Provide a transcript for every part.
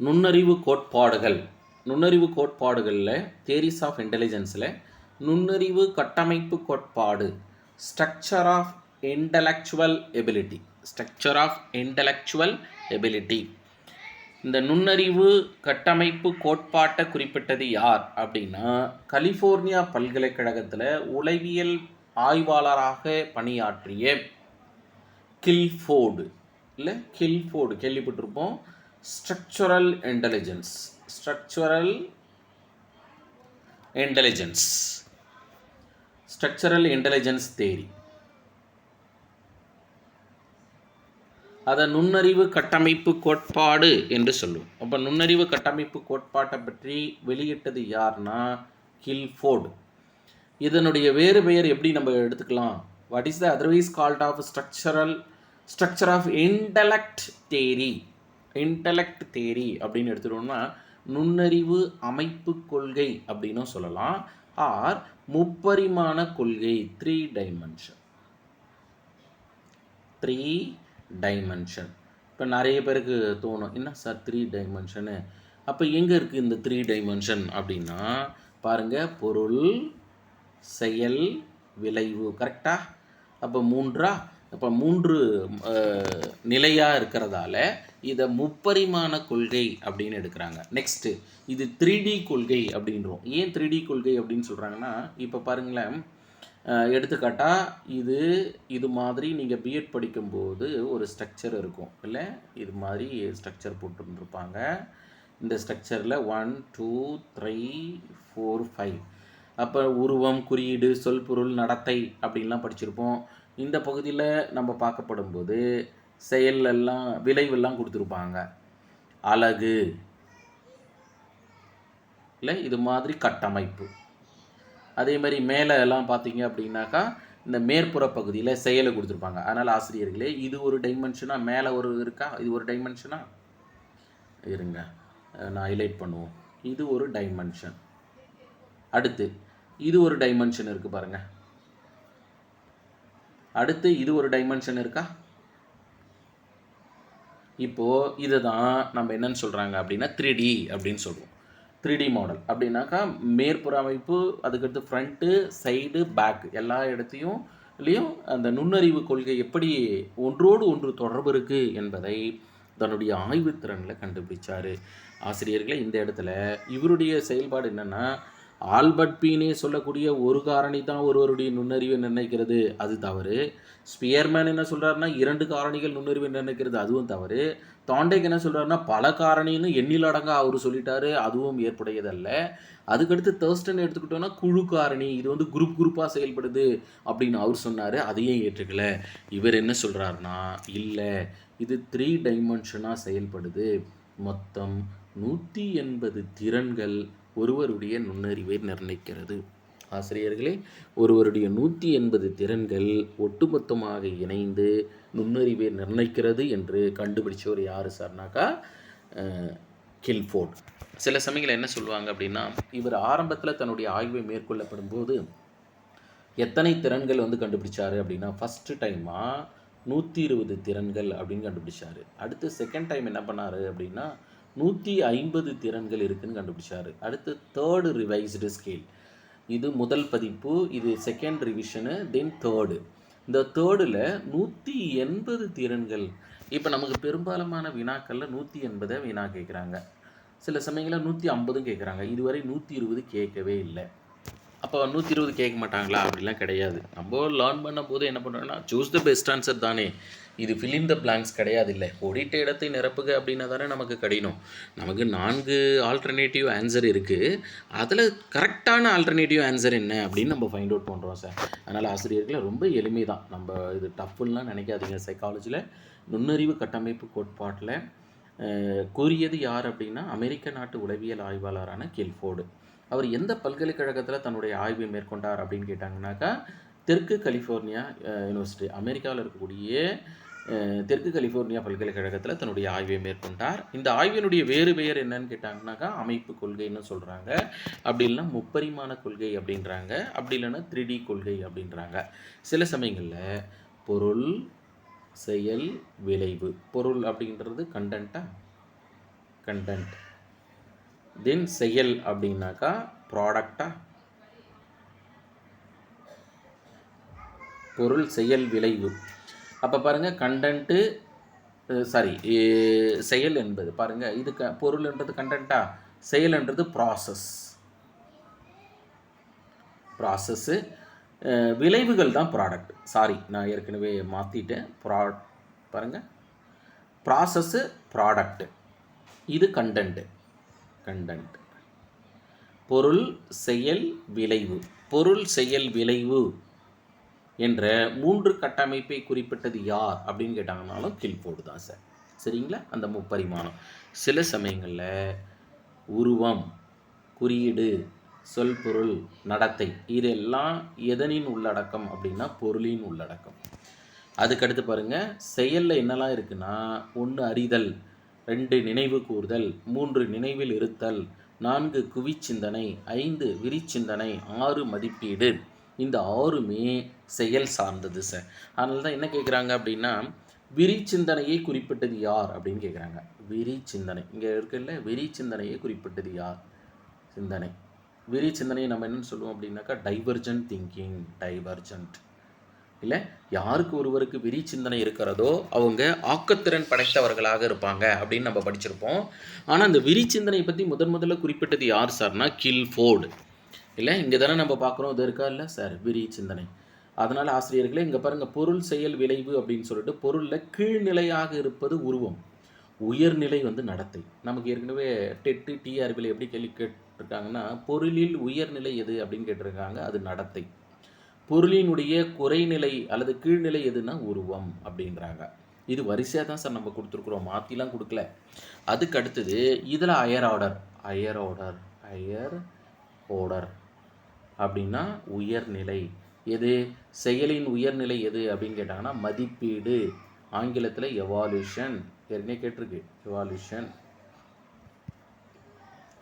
நுண்ணறிவு கோட்பாடுகள். நுண்ணறிவு கோட்பாடுகளில் தேரிஸ் ஆஃப் இன்டெலிஜென்ஸில் நுண்ணறிவு கட்டமைப்பு கோட்பாடு. Structure of intellectual ability structure of intellectual ability இந்த நுண்ணறிவு கட்டமைப்பு கோட்பாட்டை குறிப்பிட்டது யார் அப்படின்னா கலிஃபோர்னியா பல்கலைக்கழகத்தில் உளவியல் ஆய்வாளராக பணியாற்றிய கில்ஃபோர்டு. இல்லை கில்ஃபோர்டு கேள்விப்பட்டிருப்போம். Structural intelligence structural intelligence structural intelligence theory அதை நுண்ணறிவு கட்டமைப்பு கோட்பாடு என்று சொல்லுவோம். அப்போ நுண்ணறிவு கட்டமைப்பு கோட்பாட்டை பற்றி வெளியிட்டது யார்னா கில்ஃபோர்டு இதனுடைய வேறு பெயர் எப்படி நம்ம எடுத்துக்கலாம்? What is the otherwise called of structural structure of intellect theory intellect theory அப்படின்னு எடுத்துட்டோம்னா நுண்ணறிவு அமைப்பு கொள்கை அப்படின்னும் சொல்லலாம். ஆர் முப்பரிமாண கொள்கை த்ரீ டைமென்ஷன் த்ரீ டைமென்ஷன் இப்போ நிறைய பேருக்கு தோணும் என்ன சார் த்ரீ டைமென்ஷனு அப்போ எங்கே இருக்குது இந்த த்ரீ டைமென்ஷன் அப்படின்னா பாருங்கள் பொருள் செயல் விளைவு கரெக்டா அப்போ மூன்றா? அப்போ மூன்று நிலையாக இருக்கிறதால இதை முப்பரிமாண கொள்கை அப்படின்னு எடுக்கிறாங்க. நெக்ஸ்ட்டு இது த்ரீ டி கொள்கை அப்படின்றோம். ஏன் த்ரீ டி கொள்கை அப்படின்னு சொல்கிறாங்கன்னா இப்போ பாருங்களேன் எடுத்துக்காட்டாக இது இது மாதிரி நீங்கள் பிஎட் படிக்கும்போது ஒரு ஸ்ட்ரக்சர் இருக்கும். இல்லை இது மாதிரி ஸ்ட்ரக்சர் போட்டுருந்துருப்பாங்க. இந்த ஸ்ட்ரக்சரில் one two three four five அப்போ உருவம் குறியீடு சொல் பொருள் நடத்தை அப்படின்லாம் படிச்சிருப்போம். இந்த பகுதியில் நம்ம பார்க்கப்படும் போது செயலெல்லாம் விளைவெல்லாம் கொடுத்துருப்பாங்க. அழகு. இல்லை இது மாதிரி கட்டமைப்பு. அதே மாதிரி மேலே எல்லாம் பார்த்தீங்க அப்படின்னாக்கா இந்த மேற்புற பகுதியில் செயலை கொடுத்துருப்பாங்க. அதனால் ஆசிரியர்களே இது ஒரு டைமென்ஷனாக மேலே ஒரு இருக்கா? இது ஒரு டைமென்ஷனாக இருங்க. நான் ஹைலைட் பண்ணுவோம். இது ஒரு டைமென்ஷன் அடுத்து இது ஒரு டைமென்ஷன் இருக்குது பாருங்கள் அடுத்து இது ஒரு டைமென்ஷன் இருக்கா? இப்போது இதை தான் நம்ம என்னென்னு சொல்கிறாங்க அப்படின்னா த்ரீ டி அப்படின்னு சொல்லுவோம் த்ரீ டி மாடல் அப்படின்னாக்கா மேற்புற அமைப்பு அதுக்கடுத்து ஃப்ரண்ட்டு சைடு பேக் எல்லா இடத்தையும் இல்லையும் அந்த நுண்ணறிவு கொள்கை எப்படி ஒன்றோடு ஒன்று தொடர்பு இருக்குது என்பதை தன்னுடைய ஆய்வுத்திறனில் கண்டுபிடிச்சார். ஆசிரியர்களே இந்த இடத்துல இவருடைய செயல்பாடு என்னென்னா ஆல்பர்ட் பீனே சொல்லக்கூடிய ஒரு காரணி தான் ஒருவருடைய நுண்ணறிவை நிர்ணயிக்கிறது. அது தவறு. ஸ்பியர்மேன் என்ன சொல்கிறாருன்னா இரண்டு காரணிகள் நுண்ணறிவை நிர்ணயிக்கிறது அதுவும் தவறு. தாண்டேக் என்ன சொல்கிறாருன்னா பல காரணின்னு எண்ணிலடங்கா அவர் சொல்லிட்டாரு அதுவும் ஏற்புடையதல்ல. அதுக்கடுத்து தேர்ஸ்டன் எடுத்துக்கிட்டோன்னா குழு காரணி இது வந்து குரூப் குரூப்பாக செயல்படுது அப்படின்னு அவர் சொன்னார் அதையும் ஏற்றுக்கல. இவர் என்ன சொல்கிறாருன்னா இல்லை இது த்ரீ டைமென்ஷனாக செயல்படுது. மொத்தம் நூற்றி எண்பது திறன்கள் ஒருவருடைய நுண்ணறிவை நிர்ணயிக்கிறது. ஆசிரியர்களே ஒருவருடைய நூற்றி எண்பது திறன்கள் ஒட்டுமொத்தமாக இணைந்து நுண்ணறிவை நிர்ணயிக்கிறது என்று கண்டுபிடிச்சவர் யார் சார்னாக்கா? கில்ஃபோர்ட் சில சமயங்கள் என்ன சொல்லுவாங்க அப்படின்னா இவர் ஆரம்பத்தில் தன்னுடைய ஆய்வை மேற்கொள்ளப்படும் போது எத்தனை திறன்கள் வந்து கண்டுபிடிச்சாரு அப்படின்னா ஃபஸ்ட்டு டைமாக நூற்றி இருபது திறன்கள் அப்படின்னு கண்டுபிடிச்சாரு. அடுத்து செகண்ட் டைம் என்ன பண்ணாரு அப்படின்னா நூற்றி ஐம்பது திறன்கள் இருக்குதுன்னு கண்டுபிடிச்சாரு. அடுத்து தேர்டு ரிவைஸ்டு ஸ்கேல் இது முதல் பதிப்பு இது செகண்ட் ரிவிஷனு தென் தேர்டு இந்த தேர்டில் நூற்றி எண்பது திறன்கள். இப்போ நமக்கு பெரும்பாலான வினாக்களில் நூற்றி எண்பதை வினா கேட்குறாங்க சில சமயங்களில் நூற்றி ஐம்பதும் கேட்குறாங்க இதுவரை நூற்றி இருபது கேட்கவே இல்லை. அப்போ நூற்றி இருபது கேட்க மாட்டாங்களா? அப்படிலாம் கிடையாது. நம்ம லேர்ன் பண்ணும் போது என்ன பண்ணுறோன்னா சூஸ் த பெஸ்ட் ஆன்சர் தானே. இது ஃபிலிம் த பிளாங்க்ஸ் கிடையாது இல்லை ஓடிட்ட இடத்தை நிரப்புக அப்படின்னா தானே நமக்கு கடினம். நமக்கு நான்கு ஆல்டர்னேட்டிவ் ஆன்சர் இருக்குது அதில் கரெக்டான ஆல்டர்னேட்டிவ் ஆன்சர் என்ன அப்படின்னு நம்ம ஃபைண்ட் அவுட் பண்ணுறோம் சார் அதனால் ஆசிரியர்களை ரொம்ப எளிமை தான் நம்ம இது டஃப்புலாம் நினைக்காதீங்க. சைக்காலஜியில் நுண்ணறிவு கட்டமைப்பு கோட்பாட்டில் கூறியது யார் அப்படின்னா அமெரிக்க நாட்டு உளவியல் ஆய்வாளரான கில்ஃபோர்டு. அவர் எந்த பல்கலைக்கழகத்தில் தன்னுடைய ஆய்வை மேற்கொண்டார் அப்படின்னு கேட்டாங்கன்னாக்கா தெற்கு கலிஃபோர்னியா யூனிவர்சிட்டி அமெரிக்காவில் இருக்கக்கூடிய தெற்கு கலிஃபோர்னியா பல்கலைக்கழகத்தில் தன்னுடைய ஆய்வை மேற்கொண்டார். இந்த ஆய்வினுடைய வேறு பெயர் என்னன்னு கேட்டாங்கன்னாக்கா அமைப்பு கொள்கைன்னு சொல்கிறாங்க அப்படி இல்லைன்னா முப்பரிமாண கொள்கை அப்படின்றாங்க. அப்படி இல்லைன்னா த்ரீ டி கொள்கை அப்படின்றாங்க. சில சமயங்களில் பொருள் செயல் விளைவு. பொருள் அப்படின்றது கண்டென்ட்டா கண்டென்ட் தென் செயல் அப்படின்னாக்கா ப்ராடக்டா பொருள் செயல் விளைவு. அப்போ பாருங்கள் கண்டென்ட்டு சாரி செயல் என்பது பாருங்கள் இது க பொருள்ன்றது கண்டென்ட்டா செயல்ன்றது ப்ராசஸ் ப்ராசஸ்ஸு விளைவுகள் தான் ப்ராடக்ட் சாரி நான் ஏற்கனவே மாற்றிட்டேன் ப்ரா பாருங்கள் ப்ராசஸ்ஸு ப்ராடக்ட்டு இது கண்டென்ட்டு கண்டென்ட் பொருள் செயல் விளைவு. பொருள் செயல் விளைவு. என்ற மூன்று கட்டமைப்பை குறிப்பிட்டது யார் அப்படின்னு கேட்டாங்கனாலும் கில்போர்டு தான் சார். சரிங்களா? அந்த முப்பரிமாணம். சில சமயங்களில் உருவம் குறியீடு சொல் பொருள் நடத்தை இதெல்லாம் எதனின் உள்ளடக்கம் அப்படின்னா பொருளின் உள்ளடக்கம். அதுக்கடுத்து பாருங்கள் செயலில் என்னெல்லாம் இருக்குன்னா ஒன்று அறிதல் ரெண்டு நினைவு கூறுதல் மூன்று நினைவில் இருத்தல் நான்கு குவிச்சிந்தனை ஐந்து விரிச்சிந்தனை ஆறு மதிப்பீடு. இந்த ஆறுமே செயல் சார்ந்தது சார் அதனால தான் என்ன கேட்குறாங்க அப்படின்னா விரி சிந்தனையை குறிப்பிட்டது யார் அப்படின்னு கேட்குறாங்க விரி சிந்தனை இங்கே இருக்குல்ல விரி சிந்தனையை குறிப்பிட்டது யார்? சிந்தனை. விரி சிந்தனையை நம்ம என்னன்னு சொல்லுவோம் அப்படின்னாக்கா டைவர்ஜென்ட் திங்கிங் டைவர்ஜென்ட் இல்லை யாருக்கு ஒருவருக்கு விரி சிந்தனை இருக்கிறதோ அவங்க ஆக்கத்திறன் படைத்தவர்களாக இருப்பாங்க அப்படின்னு நம்ம படிச்சிருப்போம். ஆனால் அந்த விரி சிந்தனையை பற்றி முதன் முதல்ல குறிப்பிட்டது யார் சார்னா கில் ஃபோர்டு இல்லை இங்கே தானே நம்ம பார்க்குறோம். இது இருக்கா? இல்லை சார் விரி சிந்தனை. அதனால் ஆசிரியர்களே இங்கே பாருங்கள் பொருள் செயல் விளைவு அப்படின்னு சொல்லிட்டு பொருளில் கீழ்நிலையாக இருப்பது உருவம். உயர்நிலை வந்து நடத்தை. நமக்கு ஏற்கனவே டெட்டு டிஆர்பியில் எப்படி கேள்வி கேட்டிருக்காங்கன்னா பொருளில் உயர்நிலை எது அப்படின்னு கேட்டிருக்காங்க அது நடத்தை. பொருளினுடைய குறைநிலை அல்லது கீழ்நிலை எதுனா உருவம் அப்படின்றாங்க. இது வரிசையாக தான் சார் நம்ம கொடுத்துருக்குறோம். மாற்றிலாம் கொடுக்கல. அதுக்கு அடுத்தது இதில் higher order higher order higher order அப்படின்னா உயர்நிலை. எது? செயலின் உயர்நிலை எது அப்படின்னு கேட்டாங்கன்னா மதிப்பீடு. ஆங்கிலத்தில் எவால்யூஷன் ஏற்கனவே கேட்டிருக்கு. எவால்யூஷன்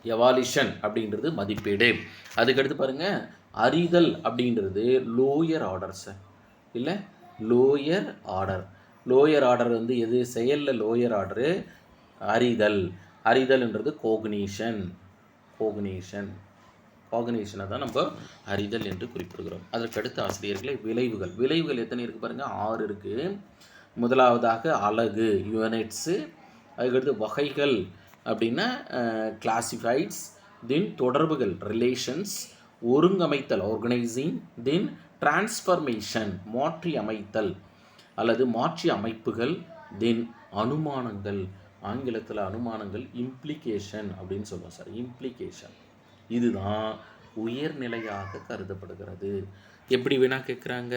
எவால்யூஷன் அப்படின்றது மதிப்பீடு. அதுக்கடுத்து பாருங்கள் அறிதல் அப்படின்றது லோயர் ஆர்டர்ஸ் இல்லை? லோயர் ஆர்டர் லோயர் ஆர்டர் வந்து எது? செயலில் லோயர் ஆர்டரு அறிதல். அறிதல்ன்றது கோக்னீஷன் கோக்னீஷன் ஆர்கனைசேஷனை தான் நம்ம அறிதல் என்று குறிப்பிடுகிறோம். அதற்கடுத்த ஆசிரியர்களை விளைவுகள். விளைவுகள் எத்தனை இருக்குது பாருங்கள் ஆறு இருக்குது முதலாவதாக அழகு யூனிட்ஸு அதுக்கடுத்து வகைகள் அப்படின்னா கிளாசிஃபைட்ஸ் தென் தொடர்புகள் ரிலேஷன்ஸ் ஒருங்கமைத்தல் ஆர்கனைசிங் தென் டிரான்ஸ்ஃபர்மேஷன் மாற்றி அமைத்தல் அல்லது மாற்றி அமைப்புகள் தென் அனுமானங்கள் ஆங்கிலத்தில் அனுமானங்கள் இம்ப்ளிகேஷன் அப்படின்னு சொல்லுவோம் சார். இம்ப்ளிகேஷன் இதுதான் உயர்நிலையாக கருதப்படுகிறது. எப்படி வேணா கேட்குறாங்க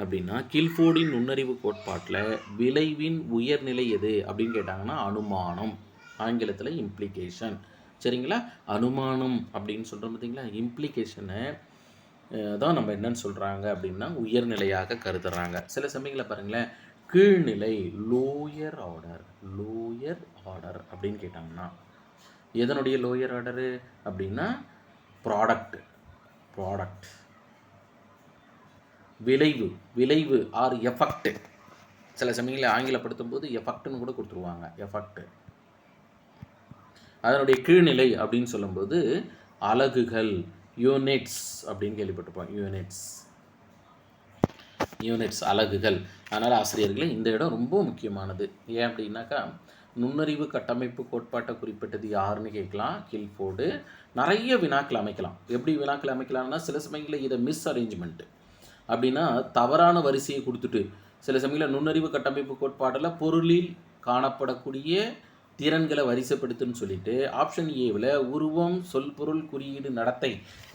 அப்படின்னா கில்ஃபோர்டின் நுண்ணறிவு கோட்பாட்டில் விளைவின் உயர்நிலை எது அப்படின்னு கேட்டாங்கன்னா அனுமானம். ஆங்கிலத்தில் இம்ப்ளிகேஷன் சரிங்களா? அனுமானம் அப்படின்னு சொல்கிறோம் பார்த்தீங்களா இம்ப்ளிகேஷனை தான் நம்ம என்னன்னு சொல்கிறாங்க அப்படின்னா உயர்நிலையாக கருதுறாங்க. சில சமயங்களில் பாருங்களேன் கீழ்நிலை லோயர் ஆர்டர் லோயர் ஆர்டர் அப்படின்னு கேட்டாங்கன்னா எதனுடைய லோயர் ஆர்டரு அப்படின்னா ப்ராடக்ட் ப்ராடக்ட் விளைவு விளைவு ஆர் எஃபெக்ட் சில சமயங்களில் ஆங்கிலப்படுத்தும் போது எஃபெக்ட்னு கூட கொடுத்துருவாங்க. எஃபெக்ட் அதனுடைய கீழ்நிலை அப்படின்னு சொல்லும்போது அலகுகள் யூனிட்ஸ் அப்படின்னு கேள்விப்பட்டிருப்போம். யூனிட்ஸ் யூனிட்ஸ் அலகுகள். அதனால் ஆசிரியர்களே இந்த இடம் ரொம்ப முக்கியமானது. ஏன் அப்படின்னாக்கா நுண்ணறிவு கட்டமைப்பு கோட்பாட்டை குறிப்பிட்டது யாருன்னு கேட்கலாம். கில்ஃபோர்டு. நிறைய வினாக்கள் அமைக்கலாம். எப்படி வினாக்கள் அமைக்கலாம்னா சில சமயங்களில் இதை மிஸ் அரேஞ்ச்மெண்ட்டு அப்படின்னா தவறான வரிசையை கொடுத்துட்டு சில சமயங்களில் நுண்ணறிவு கட்டமைப்பு கோட்பாட்டில் பொருளில் காணப்படக்கூடிய திறன்களை வரிசைப்படுத்துன்னு சொல்லிட்டு ஆப்ஷன் ஏவில் உருவம் சொல் பொருள் குறியீடு நடத்தை.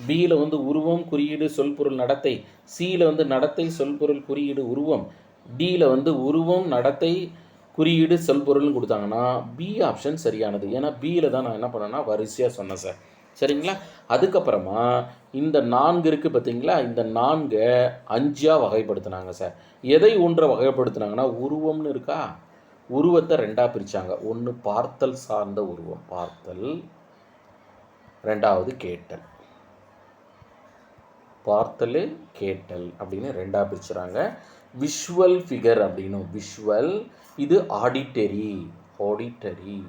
பியில் வந்து உருவம் குறியீடு சொல் பொருள் நடத்தை. சியில் வந்து நடத்தை சொல் பொருள் குறியீடு உருவம். டியில் வந்து உருவம் நடத்தை குறியீடு சொல் பொருள்னு கொடுத்தாங்கன்னா பி ஆப்ஷன் சரியானது. ஏன்னா பியில் தான் நான் என்ன பண்ணேன்னா வரிசையாக சொன்னேன் சார் சரிங்களா? அதுக்கப்புறமா இந்த நான்கு இருக்குது பார்த்தீங்களா இந்த நான்கை அஞ்சாக வகைப்படுத்தினாங்க சார் எதை ஒன்றை வகைப்படுத்தினாங்கன்னா உருவம்னு இருக்கா? உருவத்தை ரெண்டாக பிரித்தாங்க ஒன்று பார்த்தல் சார்ந்த உருவம். பார்த்தல். ரெண்டாவது கேட்டல். பார்த்தல் கேட்டல் அப்படின்னு ரெண்டாக பிரிச்சுறாங்க. விஷுவல் ஃபிகர் அப்படின்னும். விஷுவல் இது ஆடிட்டரி ஆடிட்டரி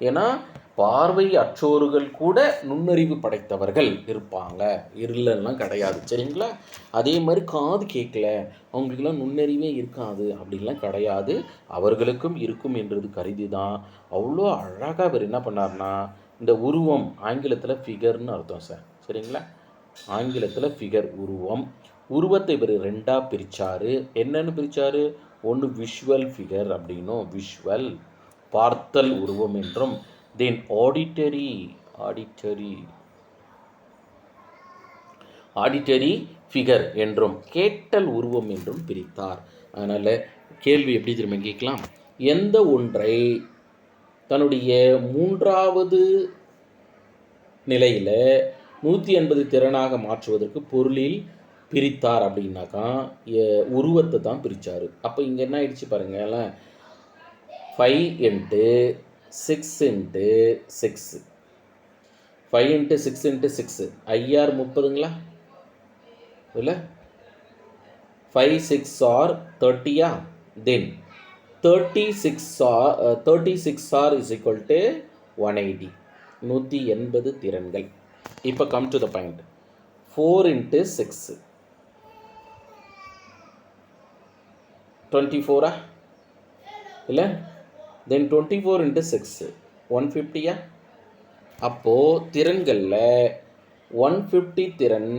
ஏன்னா பார்வை அற்றோர்கள் கூட நுண்ணறிவு படைத்தவர்கள் இருப்பாங்க. இல்லைலாம் கிடையாது. சரிங்களா? அதே மாதிரி காது கேட்கல. அவங்களுக்கெல்லாம் நுண்ணறிவே இருக்காது. அப்படின்லாம் கிடையாது. அவர்களுக்கும் இருக்கும் என்றது கருதி தான் அவ்வளோ அழகாக அவர் என்ன பண்ணார்னா இந்த உருவம் ஆங்கிலத்தில் ஃபிகர்னு அர்த்தம் சார் சரிங்களா? ஆங்கிலத்தில் ஃபிகர் உருவம். உருவத்தை இவர் ரெண்டாக பிரித்தார் என்னன்னு பிரித்தார் ஒன்று விஷுவல் ஃபிகர் அப்படின்னும் விஷுவல் பார்த்தல் உருவம் என்றும் then auditory auditory auditory figure என்றும் கேட்டல் உருவம் என்றும் பிரித்தார். அதனால் கேள்வி எப்படி திரும்ப கேட்கலாம்? எந்த ஒன்றை தன்னுடைய மூன்றாவது நிலையில் நூற்றி எண்பது திறனாக மாற்றுவதற்கு பொருளில் பிரித்தார் அப்படின்னாக்கா உருவத்தை தான் பிரித்தார் அப்போ இங்கே என்ன ஆயிடுச்சு பாருங்களேன் five into six into six five into six into six IR முப்பதுங்களா? இல்லை? Five six R தேர்ட்டியா then thirty six or thirty six or is equal to one eighty நூற்றி எண்பது திறன்கள். இப்போ come to the point four into six twenty ஃபோரா இல்லை? Then twenty four into six one ஃபிஃப்டியா அப்போது திறன்களில் one fifty திறன்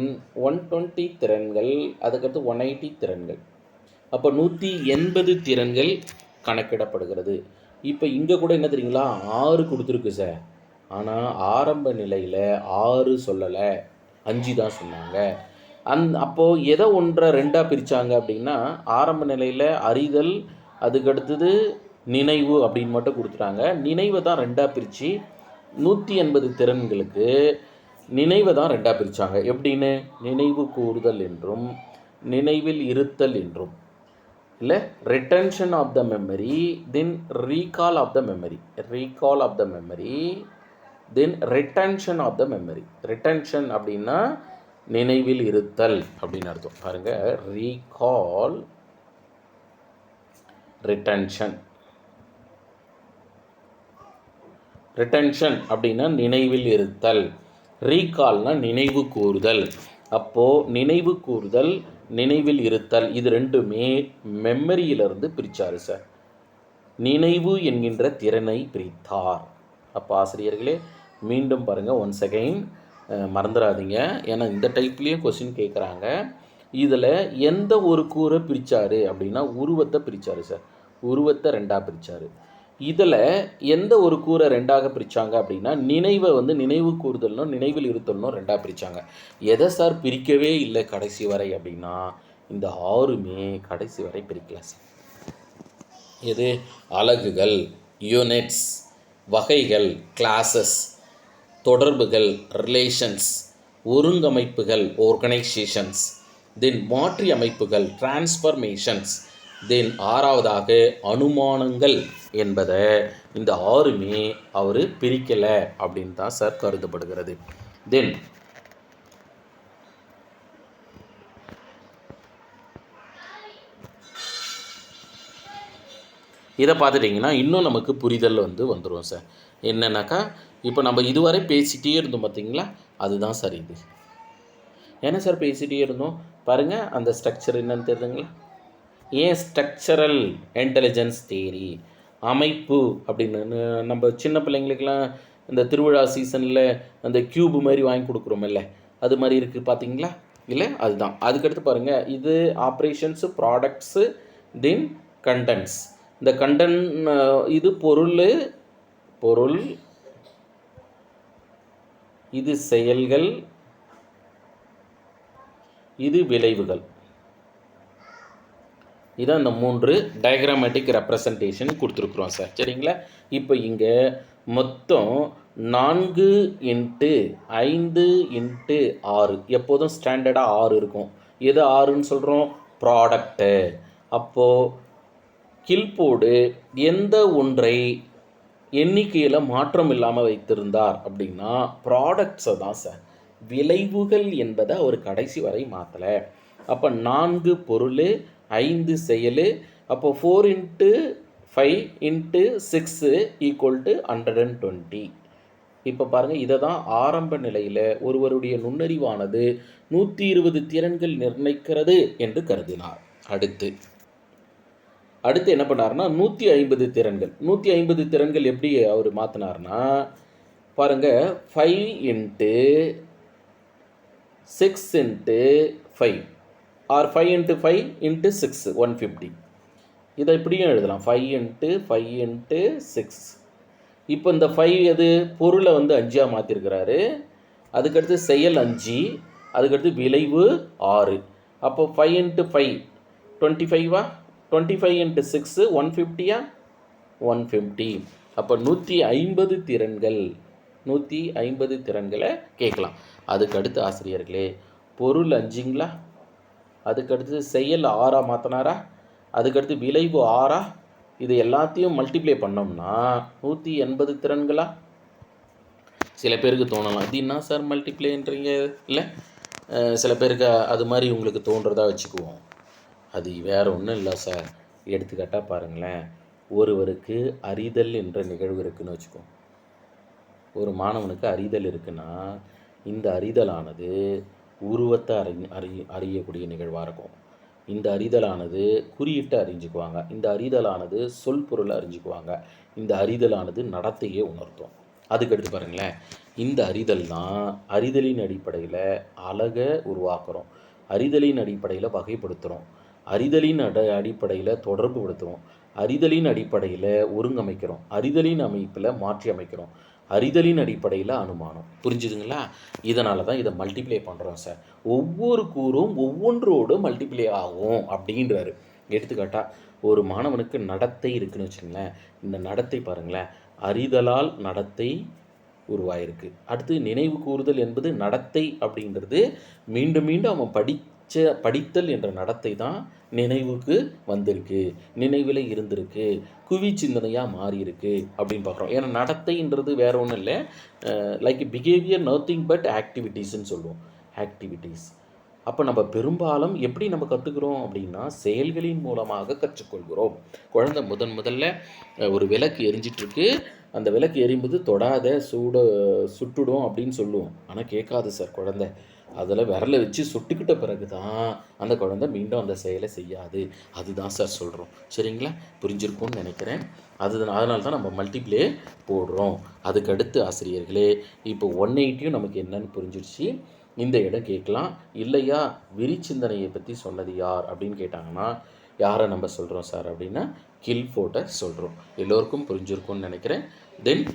one twenty திறன்கள் அதுக்கடுத்து ஒன் எயிட்டி திறன்கள். அப்போ நூற்றி எண்பது திறன்கள் கணக்கிடப்படுகிறது. இப்போ இங்கே கூட என்ன தெரியுங்களா? ஆறு கொடுத்துருக்கு சார். ஆனால் ஆரம்ப நிலையில் ஆறு சொல்லலை. அஞ்சு தான் சொன்னாங்க. அந் அப்போது எதை ஒன்றை ரெண்டாக பிரித்தாங்க அப்படின்னா ஆரம்ப நிலையில் அறிதல் அதுக்கடுத்தது நினைவு அப்படின்னு மட்டும் கொடுத்துட்டாங்க. நினைவை தான் ரெண்டாக பிரித்து நூற்றி எண்பது திறன்களுக்கு நினைவை தான் ரெண்டாக பிரித்தாங்க எப்படின்னு? நினைவு கூறுதல் என்றும் நினைவில் இருத்தல் என்றும். இல்லை? Retention of the memory then recall of the memory recall of the memory then retention of the memory retention அப்படின்னா நினைவில் இருத்தல் அப்படின்னு அர்த்தம். பாருங்க ரீகால் ரிட்டன்ஷன் ரிட்டன்ஷன் அப்படின்னா நினைவில் இருத்தல். ரீகால்னா நினைவு கூறுதல். அப்போது நினைவு கூறுதல் நினைவில் இருத்தல் இது ரெண்டுமே மெமரியிலிருந்து பிரித்தார் சார். நினைவு என்கின்ற திறனை பிரித்தார். அப்போ ஆசிரியர்களே மீண்டும் பாருங்கள் ஒன் செகண்ட் மறந்துடாதீங்க ஏன்னா இந்த டைப்லேயும் கொஸ்டின் கேட்குறாங்க இதில் எந்த ஒரு கூரை பிரித்தார் அப்படின்னா உருவத்தை பிரித்தார் சார் உருவத்தை ரெண்டாக பிரித்தார் இதில் எந்த ஒரு கூரை ரெண்டாக பிரித்தாங்க அப்படின்னா நினைவை வந்து நினைவு கூறுதல்னும் நினைவில் இருத்தல்னும் ரெண்டாக பிரித்தாங்க எதை சார் பிரிக்கவே இல்லை கடைசி வரை அப்படின்னா இந்த ஆறுமே கடைசி வரை பிரிக்கல சார் எது? அலகுகள் யூனிட்ஸ் வகைகள் கிளாஸஸ் தொடர்புகள் ரிலேஷன்ஸ் ஒருங்கமைப்புகள் ஆர்கனைசேஷன்ஸ் தென் மாற்றி அமைப்புகள் டிரான்ஸ்ஃபர்மேஷன்ஸ் தென் ஆறாவதாக அனுமானங்கள் என்பதை இந்த ஆறுமே அவர் பிரிக்கலை அப்படின்னு தான் சார் கருதப்படுகிறது. தென் இதை பார்த்துட்டிங்கன்னா இன்னும் நமக்கு புரிதல் வந்து வந்துடும் சார் என்னன்னாக்கா இப்போ நம்ம இதுவரை பேசிகிட்டே இருந்தோம் பார்த்தீங்களா அதுதான் சார் இது. என்ன சார் பேசிகிட்டே இருந்தோம்? பாருங்கள் அந்த ஸ்ட்ரக்சர் என்னன்னு தெரியுதுங்களா? ஏன் ஸ்ட்ரக்சரல் இன்டெலிஜென்ஸ் தேரி அமைப்பு அப்படின்னு நம்ம சின்ன பிள்ளைங்களுக்கெல்லாம் இந்த திருவிழா சீசனில் அந்த கியூப் மாதிரி வாங்கி கொடுக்குறோமில்ல அது மாதிரி இருக்குது பார்த்தீங்களா இல்லை அதுதான். அதுக்கடுத்து பாருங்கள் இது ஆப்ரேஷன்ஸு ப்ராடக்ட்ஸு தென் கண்டென்ட்ஸ் இந்த கண்டன் இது பொருள் பொருள் இது செயல்கள் இது விளைவுகள். இதான் இந்த மூன்று டயக்ராமேட்டிக் ரெப்ரசன்டேஷன் கொடுத்துருக்குறோம் சார். சரிங்களா? இப்போ இங்கே மொத்தம் நான்கு இன்ட்டு ஐந்து இன்ட்டு ஆறு. எப்போதும் ஸ்டாண்டர்டாக ஆறு இருக்கும். எது ஆறுன்னு சொல்கிறோம் ப்ராடக்ட்டு அப்போது கில்போர்டு எந்த ஒன்றை எண்ணிக்கையில் மாற்றம் இல்லாமல் வைத்திருந்தார் அப்படின்னா ப்ராடக்ட்ஸை தான் சார் விளைவுகள் என்பதை அவர் கடைசி வரை மாற்றலை அப்போ நான்கு பொருள் ஐந்து செயல் அப்போ four into five into six equal to hundred and twenty இப்போ பாருங்கள் இதை தான் ஆரம்ப நிலையில் ஒருவருடைய நுண்ணறிவானது நூற்றி இருபது திறன்கள் நிர்ணயிக்கிறது என்று கருதினார். அடுத்து. அடுத்து என்ன பண்ணாருன்னா நூற்றி ஐம்பது திறன்கள். நூற்றி ஐம்பது திறன்கள் எப்படி அவர் மாற்றினார்னா பாருங்கள் five into six into five or five into five into six one fifty இதை இப்படியும் எழுதலாம். Five into five into six இப்போ இந்த ஃபைவ் எது? பொருளை வந்து அஞ்சாக மாற்றிருக்கிறாரு அதுக்கடுத்து செயல் அஞ்சு அதுக்கடுத்து விளைவு ஆறு. அப்போ five into five twenty ஃபைவா twenty five into six one ஃபிஃப்டியா one fifty அப்போ நூற்றி ஐம்பது திறன்கள் நூற்றி ஐம்பது திறன்களை கேட்கலாம். அதுக்கடுத்து ஆசிரியர்களே பொருள் அஞ்சுங்களா? அதுக்கடுத்து செயல் ஆறா மாற்றினாரா அதுக்கடுத்து விளைவு ஆறா? இது எல்லாத்தையும் மல்டிப்ளை பண்ணோம்னா நூற்றி எண்பது திறன்களா? சில பேருக்கு தோணலாம். இது என்ன சார் மல்டிப்ளைன்றீங்க இல்லை சில பேருக்கு அது மாதிரி உங்களுக்கு தோன்றதாக வச்சுக்குவோம். அது வேறு ஒன்றும் இல்லை சார் எடுத்துக்காட்டாக பாருங்களேன். ஒருவருக்கு அறிதல் என்ற நிகழ்வு இருக்குன்னு வச்சுக்கோ. ஒரு மாணவனுக்கு அறிதல் இருக்குன்னா இந்த அறிதலானது உருவத்தை அறி அறி அறியக்கூடிய நிகழ்வாக இருக்கும். இந்த அறிதலானது குறியிட்டு அறிஞ்சுக்குவாங்க. இந்த அறிதலானது சொல் பொருளை அறிஞ்சுக்குவாங்க. இந்த அறிதலானது நடத்தையே உணர்த்தும். அதுக்கடுத்து பாருங்களேன். இந்த அறிதல் தான் அறிதலின் அடிப்படையில் அழகை உருவாக்குறோம். அறிதலின் அடிப்படையில் வகைப்படுத்துகிறோம் அறிதலின் அட அடிப்படையில் தொடர்பு படுத்துகிறோம் அறிதலின் அடிப்படையில் ஒருங்கமைக்கிறோம். அறிதலின் அமைப்பில் மாற்றி அமைக்கிறோம். அறிதலின் அடிப்படையில் அனுமானம். புரிஞ்சுதுங்களா? இதனால தான் இதை மல்டிப்ளை பண்ணுறோம் சார் ஒவ்வொரு கூறும் ஒவ்வொன்றோடு மல்டிப்ளை ஆகும் அப்படின்றாரு. எடுத்துக்காட்டால் ஒரு மாணவனுக்கு நடத்தை இருக்குன்னு வச்சுங்களேன். இந்த நடத்தை பாருங்களேன். அறிதலால் நடத்தை உருவாயிருக்கு. அடுத்து நினைவு கூறுதல் என்பது நடத்தை அப்படின்றது மீண்டும் மீண்டும் அவன் படி படித்த படித்தல் என்ற நடத்தை தான் நினைவுக்கு வந்திருக்கு. நினைவில் இருந்திருக்கு. குவி சிந்தனையாக மாறியிருக்கு அப்படின்னு பார்க்குறோம். ஏன்னா நடத்தைன்றது வேற ஒன்றும் இல்லை. லைக் பிஹேவியர் நத்திங் பட் ஆக்டிவிட்டீஸ்ன்னு சொல்லுவோம். ஆக்டிவிட்டீஸ் அப்போ நம்ம பெரும்பாலும் எப்படி நம்ம கற்றுக்கிறோம் அப்படின்னா செயல்களின் மூலமாக கற்றுக்கொள்கிறோம். குழந்தை முதன் முதல்ல ஒரு விளக்கு எரிஞ்சிட்ருக்கு. அந்த விளக்கு எரியும்போது தொடாத சூட சுட்டுடும் அப்படின்னு சொல்லுவோம். ஆனால் கேட்காது சார் குழந்தை. அதில் விரலை வச்சு சுட்டுக்கிட்ட பிறகு தான் அந்த குழந்தை மீண்டும் அந்த செயலை செய்யாது. அதுதான் சார் சொல்கிறோம் சரிங்களா? புரிஞ்சிருக்கும்னு நினைக்கிறேன். அது அதனால தான் நம்ம மல்டிப்ளே போடுறோம். அதுக்கடுத்து ஆசிரியர்களே இப்போ ஒன் எயிட்டியும் நமக்கு என்னன்னு புரிஞ்சிருச்சு. இந்த இடம் கேட்கலாம். இல்லையா? விரிச்சிந்தனையை பற்றி சொன்னது யார் அப்படின்னு கேட்டாங்கன்னா யாரை நம்ம சொல்கிறோம் சார் அப்படின்னா கில் ஃபோட்டை சொல்கிறோம் எல்லோருக்கும் புரிஞ்சிருக்கும்னு நினைக்கிறேன். தென்